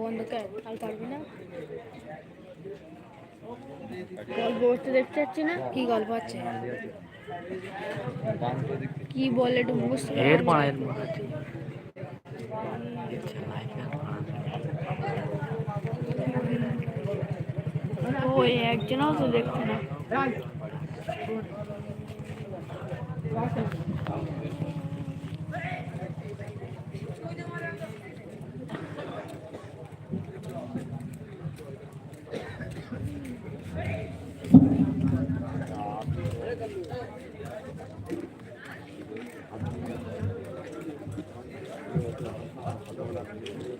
বন্ধ কর আর পারবি না? গল্প করতে দেখতে পাচ্ছি না? কি গল্প আছে? কি বলে একটু বুঝতে এর না। এর পাড়া ও একজনও তো দেখছে না।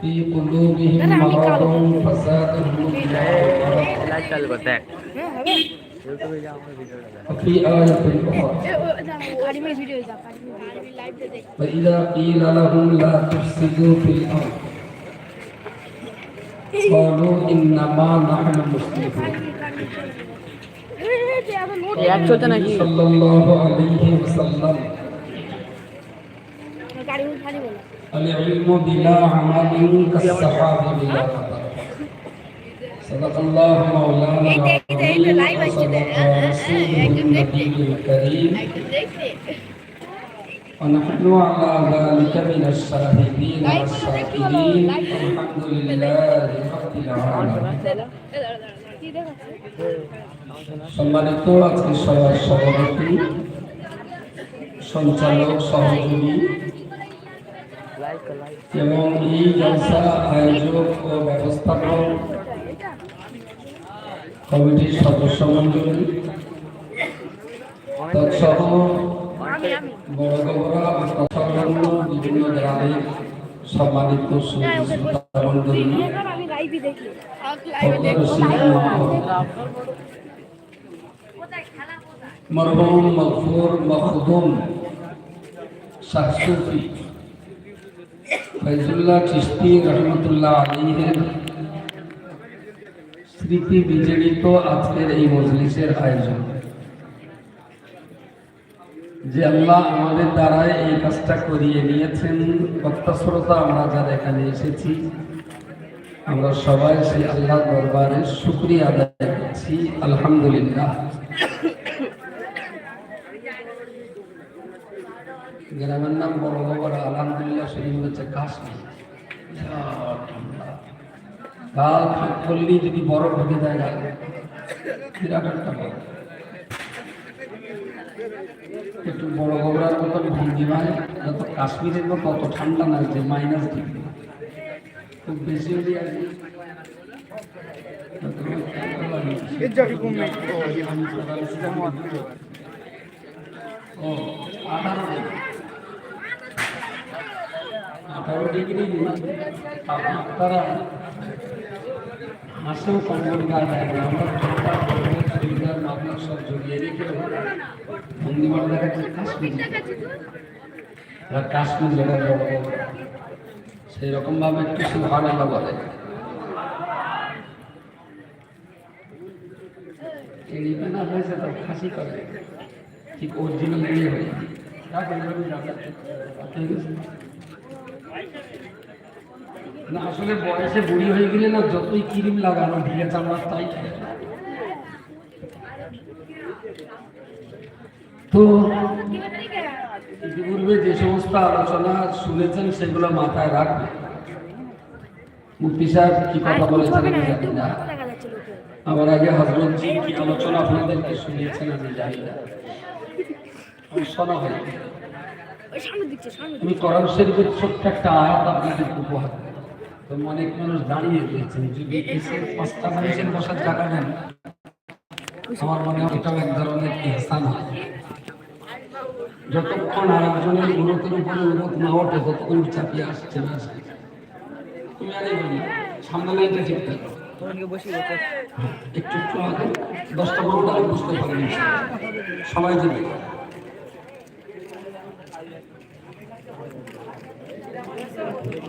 في قلوبهم مرض فزادهم الله দেখ وفي آية أخرى وإذا قيل لهم لا تفسدوا في الأرض قالوا إنما نحن مسلمون صلى الله عليه وسلم العلم بلا عمل كالسحاب بلا مطر صدق الله مولانا العظيم وصدق رسوله النبي الكريم ونحن على ذلك من الشاهدين والشاكرين والحمد لله رب العالمين কি দেখাচ্ছে সম্মানিত আজকে সভার সভাপতি সঞ্চালক সহযোগী লাইক লাইক এবং এই জলসা আয়োজক ও ব্যবস্থাপক কমিটির সদস্য মন্ডলী তৎসহ আমি আমি বড় বড়রা ও তৎসংলগ্ন বিভিন্ন গ্রামের সম্মানিত মরহুম মগফুর মখদুম শাহ ফৈজুল্লাহ চিস্তি রহমতুল্লাহ আলীহের স্মৃতি বিজড়িত আজকের এই মজলিসের আয়োজন। যে আল্লাহ আমাদের দ্বারায় এই কাজটা করিয়ে নিয়েছেন বক্তা শ্রোতা আমরা যারা এখানে এসেছি, আমরা সবাই সেই আল্লাহ দরবারে শুক্রিয়া আদায় করছি। আলহামদুলিল্লাহ। গ্রামের নাম বড় বড় আলহামদুলিল্লাহ শরীর হচ্ছে কাশ্মীর। করলেই যদি বরফ ঢুকে যায় একটু বড় বড়ার মতন ভঙ্গিমায় যত কাশ্মীরের মতো অত ঠান্ডা না যে মাইনাস ডিগ্রি খুব বেশি হলে আর ও আঠারো। আঠারো ডিগ্রি আপনারা হাসেও কম্বল গায়ে দেয় না আমরা ঠান্ডা গরমের চুড়িদার মাফলার সব জড়িয়ে রেখে ভঙ্গিমার দেখা যাচ্ছে কাশ্মীর এরা কাশ্মীর যেটা বড় সেই রকম ভাবে একটু সুহান আল্লাহ বলে এড়িয়ে না হয়েছে তো খাসি করে ঠিক অরিজিনাল ইয়ে হয়ে যায়। রাখ, এইভাবে রাখ। ঠিক আছে? না আসলে বয়সে বুড়ি হয়ে গেলে না যতই ক্রিম লাগানো চামড়া তাই তো। ইতিপূর্বে যে সমস্ত আলোচনা শুনেছেন সেগুলো মাথায় রাখবেন মুফতি সাহেব কি কথা বলেছেন জানি না। আমার আগে হজরত জি কি আলোচনা আপনাদেরকে শুনিয়েছেন আমি জানি না। আমি শোনা হয় আমি কোরআন শরীফের ছোট্ট একটা আয়াত আপনাদের উপহার। তো অনেক মানুষ দাঁড়িয়ে রয়েছেন। যদি এসে পাঁচটা মানুষের বসার জায়গা দেন আমার মনে হয় এটাও এক ধরনের ইহসান যতক্ষণ আরেকজনের উন্নতির উপরে উন্নত না ওঠে ততক্ষণ চাপিয়ে আসছে না তুমি আর সামনে লাইনটা ঠিক থাকো একটু একটু আগে দশটা আমি বুঝতে পারিনি সবাই যাবে।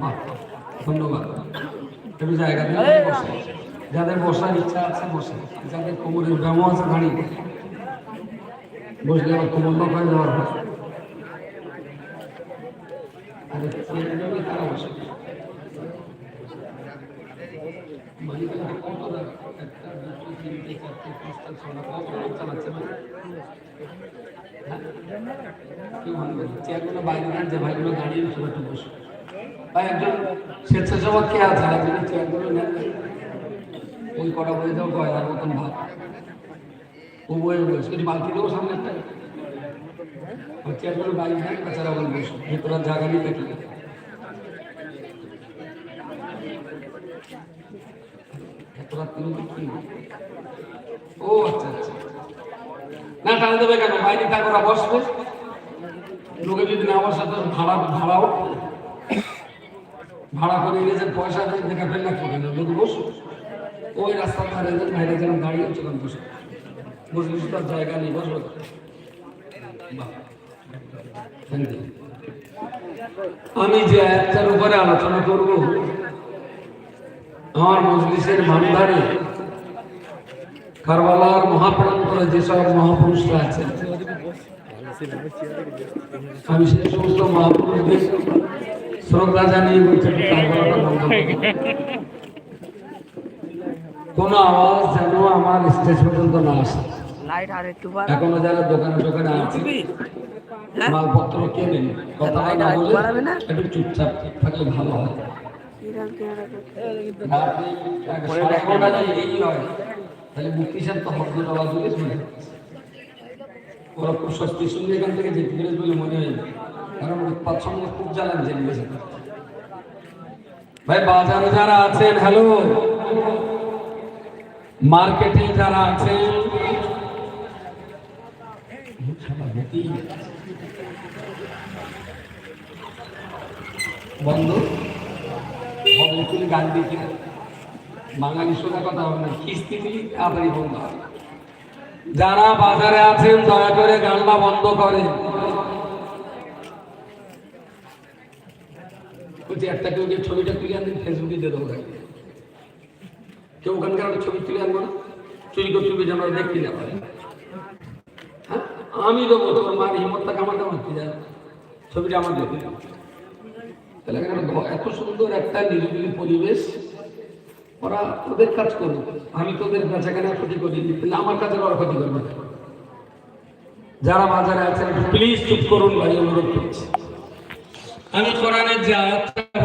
বাহ, ধন্যবাদ একটু জায়গা। যাদের বসার ইচ্ছা আছে বসে যাদের কোমরের ব্যায়াম আছে দাঁড়িয়ে বসলে আবার কোমর হয়ে যাওয়ার হয়? হ্যাঁ? চেয়ারগুলো বাইরে রাখছে, ভাইগুলো দাঁড়িয়ে ছোট একটু বসে। ভাই, একজন স্বেচ্ছাসেবক কে আছে? একজনের চেয়ারগুলো নেন ওই কটা বয়ে দাও গয়নার মতন ভাত। ও বয়ে বসে বালতি দেবো সামনে একটা চেয়ারগুলো বাইরে রাখ বেচারা বলে বসে ভেতরে জায়গা নেই তিনটে কি? ও আচ্ছা আচ্ছা। না টান দেবে কেন? বাইরে বসবে। লোকে যদি না বসে তো ভাড়া ভাড়াও। ভাড়া করে এনেছেন পয়সা দিয়ে দেখা ফেললে কেন লোক বসো। ওই রাস্তার ধারে যে বাইরে যেন দাঁড়িয়ে চলেন বসে। বসলে তো তার জায়গা নেই বসবে. আমি যে একটার উপরে আলোচনা করব, আমার মজলিসের মানধারে কারবালার মহাপ্রান্তরে যেসব মহাপুরুষরা আছেন, আমি সেই সমস্ত মহাপুরুষদের শ্রদ্ধা জানিয়ে বলছি একটু কারবালাটা বন্ধ কোনো আওয়াজ যেন আমার স্টেজ পর্যন্ত না আসে। এখনও যারা দোকানে দোকানে আছে মালপত্র কেনেন কথা না বলে একটু চুপচাপ থাকলে ভালো হয়। হয় তাহলে মুক্তি সাহেব তো হরদুল আওয়াজ দিলে শুনে ওরা খুব স্বস্তির সঙ্গে এখান থেকে যেতে পেরেছে বলে মনে হয়। ভাই, বাজারে যারা আছেন, হ্যালো? মার্কেটে যারা আছেন? বন্ধ কিস্তি বন্ধ যারা বাজারে আছেন, দয়া করে গানটা বন্ধ করেন। একটা কেউ যে ছবিটা তুলে আনবেন ফেসবুকে দিয়ে দেবো কেউ ওখানকার একটা ছবি তুলে আনব না? চুরি করে তুলবে যেন দেখতে না পারে হ্যাঁ? আমি দেবো তোর মার হিমতটা কামাতে মারতে যায় ছবিটা আমার দেবে তাহলে ঘ- এত সুন্দর একটা নিরিবিলি পরিবেশ, ওরা ওদের কাজ করবে আমি তোদের বেচাকেনা ক্ষতি করি তাহলে আমার কাজে ওরা ক্ষতি করবে যারা বাজারে আছেন প্লিজ চুপ করুন ভাই অনুরোধ করছি। আমি কোরআনের যে আয়াতটা